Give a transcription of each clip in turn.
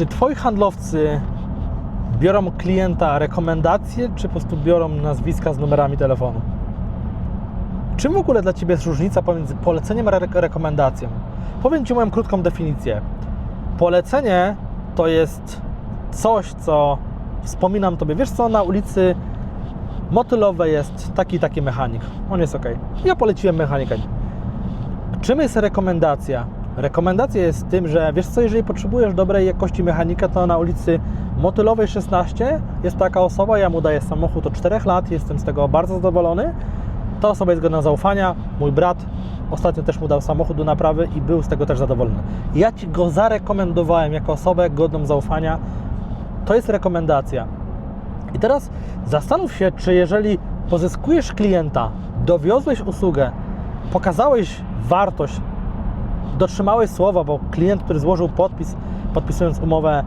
Czy twoi handlowcy biorą klienta rekomendacje, czy po prostu biorą nazwiska z numerami telefonu? Czym w ogóle dla Ciebie jest różnica pomiędzy poleceniem a re- rekomendacją? Powiem Ci moją krótką definicję. Polecenie to jest coś, co wspominam Tobie. Wiesz co, na ulicy Motylowej jest taki taki mechanik. On jest ok. Ja poleciłem mechanika. Czym jest rekomendacja? Rekomendacja jest tym, że wiesz co, jeżeli potrzebujesz dobrej jakości mechanika, to na ulicy Motylowej 16 jest taka osoba, ja mu daję samochód od 4 lat, jestem z tego bardzo zadowolony. Ta osoba jest godna zaufania. Mój brat ostatnio też mu dał samochód do naprawy i był z tego też zadowolony. Ja Ci go zarekomendowałem jako osobę godną zaufania. To jest rekomendacja. I teraz zastanów się, czy jeżeli pozyskujesz klienta, dowiozłeś usługę, pokazałeś wartość, dotrzymałeś słowa, bo klient, który złożył podpis, podpisując umowę,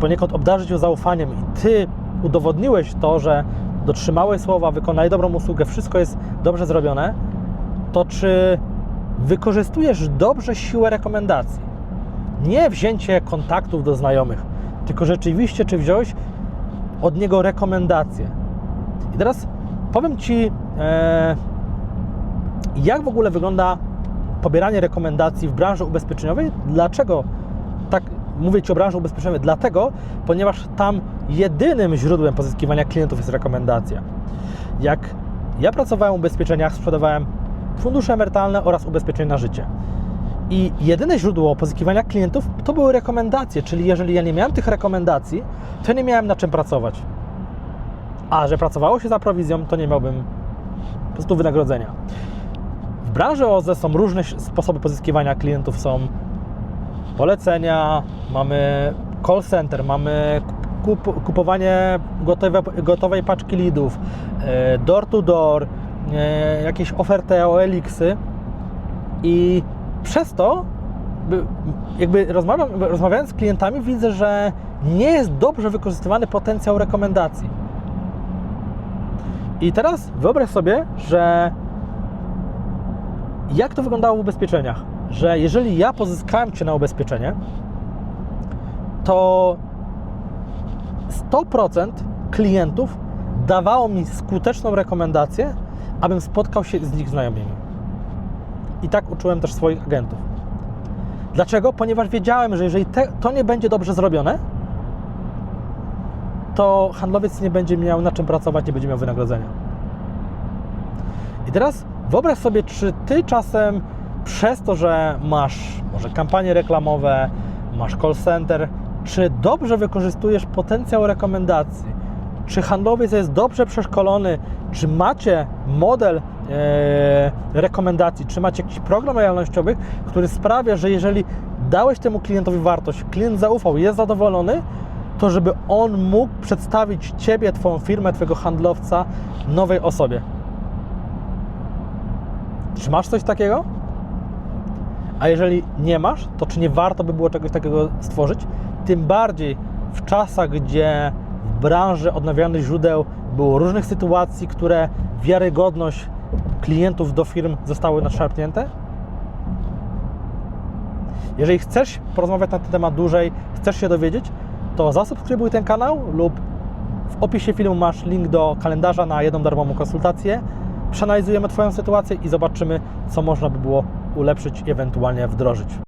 poniekąd obdarzyć ją zaufaniem i Ty udowodniłeś to, że dotrzymałeś słowa, wykonałeś dobrą usługę, wszystko jest dobrze zrobione, to czy wykorzystujesz dobrze siłę rekomendacji? Nie wzięcie kontaktów do znajomych, tylko rzeczywiście, czy wziąłeś od niego rekomendacje. I teraz powiem Ci, e, jak w ogóle wygląda pobieranie rekomendacji w branży ubezpieczeniowej. Dlaczego tak mówię Ci o branży ubezpieczeniowej? Dlatego, ponieważ tam jedynym źródłem pozyskiwania klientów jest rekomendacja. Jak ja pracowałem w ubezpieczeniach, sprzedawałem fundusze emerytalne oraz ubezpieczenia na życie. I jedyne źródło pozyskiwania klientów to były rekomendacje, czyli jeżeli ja nie miałem tych rekomendacji, to nie miałem na czym pracować. A że pracowało się za prowizją, to nie miałbym po prostu wynagrodzenia. W branży OZE są różne sposoby pozyskiwania klientów. Są polecenia, mamy call center, mamy kup, kupowanie gotowe, gotowej paczki leadów, e, door to door, e, jakieś oferty OLX-y i przez to by- jakby rozmawiam, rozmawiając z klientami widzę, że nie jest dobrze wykorzystywany potencjał rekomendacji. I teraz wyobraź sobie, że jak to wyglądało w ubezpieczeniach? Że jeżeli ja pozyskałem Cię na ubezpieczenie, to 100% klientów dawało mi skuteczną rekomendację, abym spotkał się z ich znajomymi. I tak uczyłem też swoich agentów. Dlaczego? Ponieważ wiedziałem, że jeżeli te, to nie będzie dobrze zrobione, to handlowiec nie będzie miał na czym pracować, nie będzie miał wynagrodzenia. I teraz wyobraź sobie, czy ty czasem przez to, że masz może kampanie reklamowe, masz call center, czy dobrze wykorzystujesz potencjał rekomendacji? Czy handlowiec jest dobrze przeszkolony? Czy macie model e, rekomendacji? Czy macie jakiś program lojalnościowy, który sprawia, że jeżeli dałeś temu klientowi wartość, klient zaufał, jest zadowolony, to żeby on mógł przedstawić Ciebie, Twoją firmę, Twojego handlowca nowej osobie. Czy masz coś takiego? A jeżeli nie masz, to czy nie warto by było czegoś takiego stworzyć? Tym bardziej w czasach, gdzie w branży odnawialnych źródeł było różnych sytuacji, które wiarygodność klientów do firm zostały nadszarpnięte? Jeżeli chcesz porozmawiać na ten temat dłużej, chcesz się dowiedzieć, to zasubskrybuj ten kanał lub w opisie filmu masz link do kalendarza na jedną darmową konsultację. Przeanalizujemy Twoją sytuację i zobaczymy, co można by było ulepszyć i ewentualnie wdrożyć.